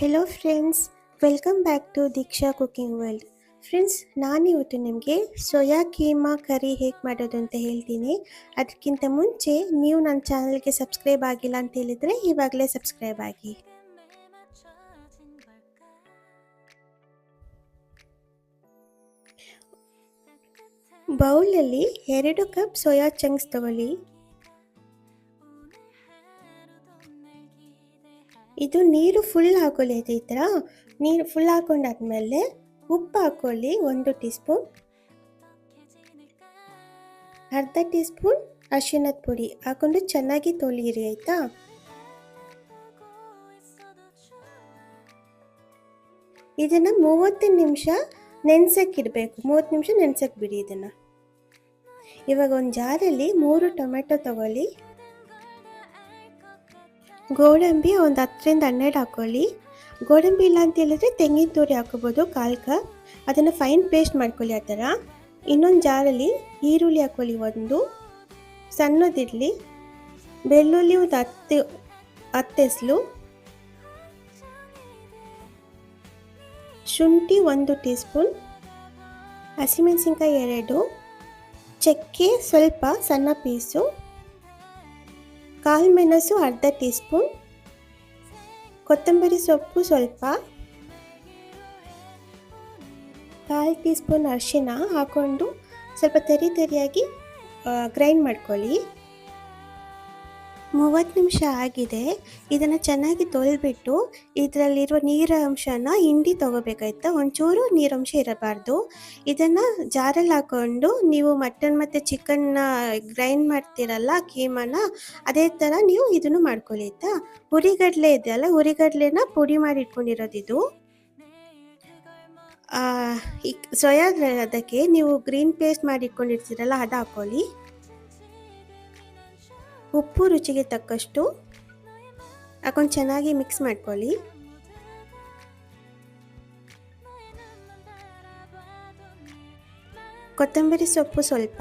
Hello friends welcome back to Deeksha cooking world friends ನಾನಿವತ್ತು ನಿಮಗೆ soya keema ಕರಿ ಹೇಗೆ ಮಾಡೋದು ಅಂತ ಹೇಳ್ತೀನಿ. ಅದಕ್ಕಿಂತ ಮುಂಚೆ ನೀವು ನನ್ನ ಚಾನಲ್ಗೆ ಸಬ್ಸ್ಕ್ರೈಬ್ ಆಗಿಲ್ಲ ಅಂತ ಹೇಳಿದರೆ ಇವಾಗಲೇ ಸಬ್ಸ್ಕ್ರೈಬ್ ಆಗಿ. ಬೌಲಲ್ಲಿ ಎರಡು ಕಪ್ ಸೋಯಾ ಚಂಕ್ಸ್ ತಗೊಳ್ಳಿ. ಇದು ನೀರು ಫುಲ್ ಹಾಕೊಳ್ಳಿ ಈ ನೀರು ಫುಲ್ ಹಾಕೊಂಡಾದ್ಮೇಲೆ ಉಪ್ಪು ಹಾಕೊಳ್ಳಿ ಒಂದು ಟೀ ಸ್ಪೂನ್ ಅರ್ಧ ಟೀ ಸ್ಪೂನ್ ಪುಡಿ. ಹಾಕೊಂಡು ಚೆನ್ನಾಗಿ ತೊಳಿಯಿರಿ, ಆಯಿತಾ? ಇದನ್ನು ಮೂವತ್ತು ನಿಮಿಷ ನೆನೆಸಕ್ಕಿಡಬೇಕು. ಮೂವತ್ತು ನಿಮಿಷ ನೆನೆಸಕ್ಕೆ ಬಿಡಿ ಇದನ್ನು. ಇವಾಗ ಒಂದು ಜಾರಲ್ಲಿ ಮೂರು ಟೊಮೆಟೊ ತಗೊಳ್ಳಿ. ಗೋಡಂಬಿ ಒಂದು ಹತ್ತರಿಂದ ಹನ್ನೆರಡು ಹಾಕೊಳ್ಳಿ. ಗೋಡಂಬಿ ಇಲ್ಲ ಅಂತ ಹೇಳಿದ್ರೆ ತೆಂಗಿನ ತುರಿ ಹಾಕೋಬೋದು ಕಾಲು ಕಪ್. ಅದನ್ನು ಫೈನ್ ಪೇಸ್ಟ್ ಮಾಡ್ಕೊಳ್ಳಿ ಆ ಥರ. ಇನ್ನೊಂದು ಜಾರಲ್ಲಿ ಈರುಳ್ಳಿ ಹಾಕೊಳ್ಳಿ ಒಂದು. ಸಣ್ಣದಿರಲಿ ಬೆಳ್ಳುಳ್ಳಿ ಒಂದು ಹತ್ತು ಹತ್ತೆಸ್ಲು ಶುಂಠಿ ಒಂದು ಟೀ ಸ್ಪೂನ್ ಹಸಿಮೆಣಸಿನ್ಕಾಯಿ ಎರಡು. ಚಕ್ಕೆ ಸ್ವಲ್ಪ ಸಣ್ಣ ಪೀಸು. ಕಾಳು ಮೆಣಸು ಅರ್ಧ ಟೀ ಸ್ಪೂನ್ ಕೊತ್ತಂಬರಿ ಸೊಪ್ಪು ಸ್ವಲ್ಪ, ಕಾಲು ಟೀ ಸ್ಪೂನ್ ಅರಿಶಿನ ಹಾಕ್ಕೊಂಡು ಸ್ವಲ್ಪ ತರಿ ತರಿಯಾಗಿ ಗ್ರೈಂಡ್ ಮಾಡ್ಕೊಳ್ಳಿ. ಮೂವತ್ತು ನಿಮಿಷ ಆಗಿದೆ. ಇದನ್ನು ಚೆನ್ನಾಗಿ ತೊಳೆದ್ಬಿಟ್ಟು ಇದರಲ್ಲಿರುವ ನೀರಂಶನ ಹಿಂಡಿ ತೊಗೋಬೇಕಾಯ್ತಾ? ಒಂಚೂರು ನೀರಂಶ ಇರಬಾರ್ದು. ಇದನ್ನು ಜಾರಲ್ಲಿ ಹಾಕ್ಕೊಂಡು ನೀವು ಮಟನ್ ಮತ್ತು ಚಿಕನ್ನ ಗ್ರೈಂಡ್ ಮಾಡ್ತೀರಲ್ಲ ಕೀಮನ, ಅದೇ ಥರ ನೀವು ಇದನ್ನು ಮಾಡ್ಕೊಳ್ಳಿ ಆಯಿತಾ? ಹುರಿಗಡಲೆ ಇದೆಯಲ್ಲ ಹುರಿಗಡಲೆನ ಪುಡಿ ಮಾಡಿ ಇಟ್ಕೊಂಡಿರೋದು ಇದು. ಈ ಸೋಯಾ ಅದಕ್ಕೆ ನೀವು ಗ್ರೀನ್ ಪೇಸ್ಟ್ ಮಾಡಿ ಇಟ್ಕೊಂಡಿರ್ತೀರಲ್ಲ, ಅದು ಹಾಕ್ಕೊಳ್ಳಿ ಉಪ್ಪು ರುಚಿಗೆ ತಕ್ಕಷ್ಟು ಹಾಕೊಂಡು ಚೆನ್ನಾಗಿ ಮಿಕ್ಸ್ ಮಾಡ್ಕೊಳ್ಳಿ. ಕೊತ್ತಂಬರಿ ಸೊಪ್ಪು ಸ್ವಲ್ಪ.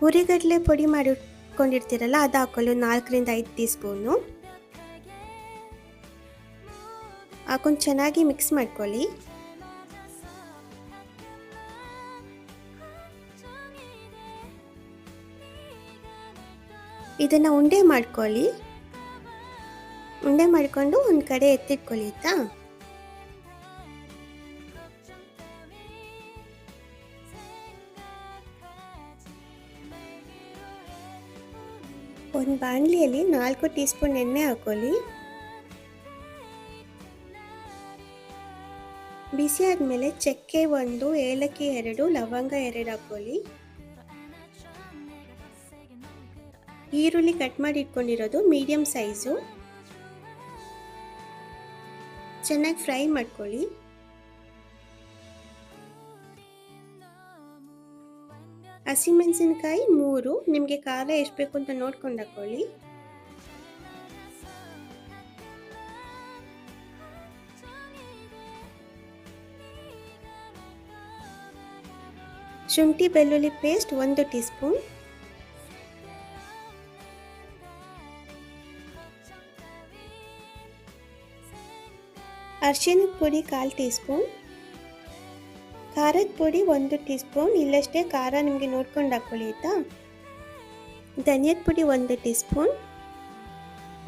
ಹುರಿಗಡಲೆ ಪುಡಿ ಮಾಡಿಟ್ಕೊಂಡಿರ್ತೀರಲ್ಲ, ಅದು ಹಾಕೊಳ್ಳಿ ನಾಲ್ಕರಿಂದ ಐದು ಟೀ ಸ್ಪೂನು ಹಾಕೊಂಡು ಚೆನ್ನಾಗಿ ಮಿಕ್ಸ್ ಮಾಡ್ಕೊಳ್ಳಿ. ಇದನ್ನು ಉಂಡೆ ಮಾಡ್ಕೊಳ್ಳಿ. ಉಂಡೆ ಮಾಡಿಕೊಂಡು ಒಂದು ಕಡೆ ಎತ್ತಿಟ್ಕೊಳ್ಳಿ, ಆಯಿತಾ? ಒಂದು ಬಾಣಲಿಯಲ್ಲಿ ನಾಲ್ಕು ಟೀ ಸ್ಪೂನ್ ಎಣ್ಣೆ ಹಾಕೊಳ್ಳಿ ಬಿಸಿ ಆದಮೇಲೆ ಚಕ್ಕೆ ಒಂದು, ಏಲಕ್ಕಿ ಎರಡು, ಲವಂಗ ಎರಡು ಹಾಕೊಳ್ಳಿ ಈರುಳ್ಳಿ ಕಟ್ ಮಾಡಿ ಇಟ್ಕೊಂಡಿರೋದು ಮೀಡಿಯಮ್ ಸೈಜು. ಚೆನ್ನಾಗಿ ಫ್ರೈ ಮಾಡ್ಕೊಳ್ಳಿ. ಹಸಿಮೆಣಸಿನ್ಕಾಯಿ ಮೂರು, ನಿಮಗೆ ಖಾರ ಎಷ್ಟು ಬೇಕು ಅಂತ ನೋಡ್ಕೊಂಡು ಹಾಕೊಳ್ಳಿ. ಶುಂಠಿ ಬೆಳ್ಳುಳ್ಳಿ ಪೇಸ್ಟ್ ಒಂದು ಟೀ ಸ್ಪೂನ್ ಅರಿಶಿಣದ ಪುಡಿ ಕಾಲು ಟೀ ಸ್ಪೂನ್ ಖಾರದ ಪುಡಿ ಒಂದು ಟೀ ಸ್ಪೂನ್ ಇಲ್ಲಷ್ಟೇ ಖಾರ ನಿಮಗೆ ನೋಡ್ಕೊಂಡು ಹಾಕ್ಕೊಳ್ಳಿ ಆಯಿತಾ? ಧನಿಯದ ಪುಡಿ ಒಂದು ಟೀ ಸ್ಪೂನ್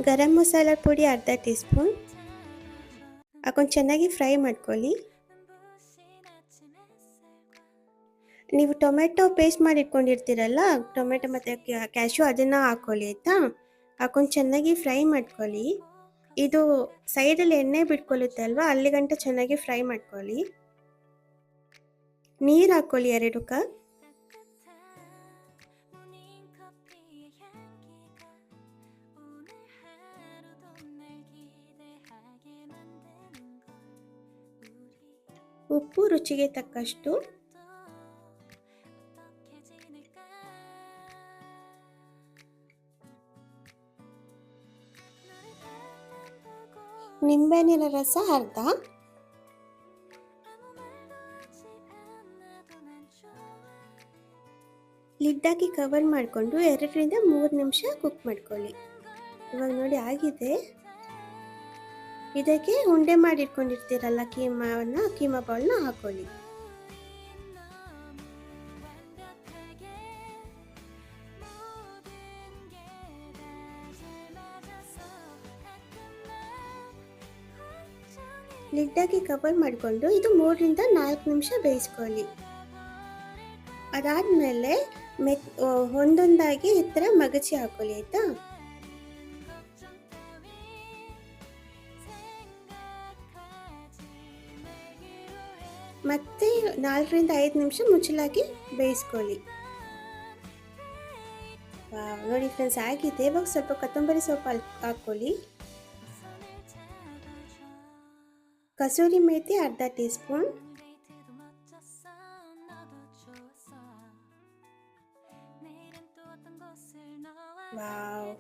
ಗರಂ ಮಸಾಲ ಪುಡಿ ಅರ್ಧ ಟೀ ಸ್ಪೂನ್ ಹಾಕೊಂಡು ಚೆನ್ನಾಗಿ ಫ್ರೈ ಮಾಡ್ಕೊಳ್ಳಿ. ನೀವು ಟೊಮೆಟೊ ಪೇಸ್ಟ್ ಮಾಡಿ ಇಟ್ಕೊಂಡಿರ್ತೀರಲ್ಲ ಟೊಮೆಟೊ ಮತ್ತು ಕ್ಯಾಶು ಅದನ್ನು ಹಾಕ್ಕೊಳ್ಳಿ ಆಯಿತಾ? ಹಾಕೊಂಡು ಚೆನ್ನಾಗಿ ಫ್ರೈ ಮಾಡ್ಕೊಳ್ಳಿ. ಇದು ಸೈಡಲ್ಲಿ ಎಣ್ಣೆ ಬಿಟ್ಕೊಳ್ಳುತ್ತೆ ಅಲ್ವಾ? ಅಲ್ಲಿ ಗಂಟ ಚೆನ್ನಾಗಿ ಫ್ರೈ ಮಾಡ್ಕೊಳ್ಳಿ. ನೀರು ಹಾಕ್ಕೊಳ್ಳಿ ಎರಡು ಕಪ್. ಉಪ್ಪು ರುಚಿಗೆ ತಕ್ಕಷ್ಟು ನಿಂಬೆಹಣ್ಣಿನ ರಸ ಅರ್ಧ. ಲಿಡ್ಡಾಕಿ ಕವರ್ ಮಾಡಿಕೊಂಡು ಎರಡರಿಂದ ಮೂರು ನಿಮಿಷ ಕುಕ್ ಮಾಡ್ಕೊಳ್ಳಿ. ಇವಾಗ ನೋಡಿ ಆಗಿದೆ. ಇದಕ್ಕೆ ಉಂಡೆ ಮಾಡಿಟ್ಕೊಂಡಿರ್ತೀರಲ್ಲ ಕೀಮಾವನ್ನು ಕೀಮಾ ಬೌಲ್ನ ಹಾಕೊಳ್ಳಿ. ಲಿಡ್ಡಾಗಿ ಕವರ್ ಮಾಡಿಕೊಂಡು ಇದು ಮೂರರಿಂದ ನಾಲ್ಕು ನಿಮಿಷ ಬೇಯಿಸ್ಕೊಳ್ಳಿ. ಅದಾದಮೇಲೆ ಮೆತ್ ಒಂದೊಂದಾಗಿ ಈ ಥರ ಮಗಚಿ ಹಾಕೊಳ್ಳಿ, ಆಯಿತಾ? ಮತ್ತೆ ನಾಲ್ಕರಿಂದ ಐದು ನಿಮಿಷ ಮುಚ್ಚಲಾಗಿ ಬೇಯಿಸ್ಕೊಳ್ಳಿ. ನೋಡಿ ಫ್ರೆಂಡ್ಸ್ ಆಗಿದೆ. ಇವಾಗ ಸ್ವಲ್ಪ ಕೊತ್ತಂಬರಿ ಸೊಪ್ಪು ಹಾಕ್ಕೊಳ್ಳಿ ಕಸೂರಿ ಮೇಥಿ ಅರ್ಧ ಟೀ ಸ್ಪೂನ್ ವಾವ್.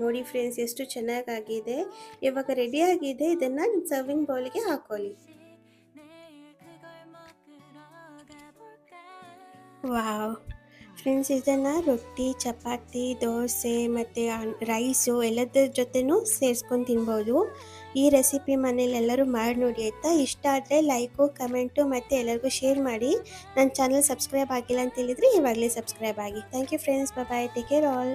ನೋಡಿ ಫ್ರೆಂಡ್ಸ್, ಎಷ್ಟು ಚೆನ್ನಾಗಾಗಿದೆ. ಇವಾಗ ರೆಡಿಯಾಗಿದೆ ಇದನ್ನು ಸರ್ವಿಂಗ್ ಬೌಲ್ಗೆ ಹಾಕೊಳ್ಳಿ. ವಾವ್. ಫ್ರೆಂಡ್ಸ್ ಇದನ್ನು ರೊಟ್ಟಿ, ಚಪಾತಿ, ದೋಸೆ ಮತ್ತು ರೈಸು ಎಲ್ಲದ್ರ ಜೊತೆನೂ ಸೇರಿಸ್ಕೊಂಡು ತಿನ್ಬೋದು. ಈ ರೆಸಿಪಿ ಮನೇಲಿ ಎಲ್ಲರೂ ಮಾಡಿ ನೋಡಿ ಆಯಿತಾ? ಇಷ್ಟ ಆದರೆ ಲೈಕು ಕಮೆಂಟು ಮತ್ತು ಎಲ್ಲರಿಗೂ ಶೇರ್ ಮಾಡಿ. ನನ್ನ ಚಾನಲ್ ಸಬ್ಸ್ಕ್ರೈಬ್ ಆಗಿಲ್ಲ ಅಂತ ಹೇಳಿದರೆ ಇವಾಗಲೇ ಸಬ್ಸ್ಕ್ರೈಬ್ ಆಗಿ. Thank you friends bye take care all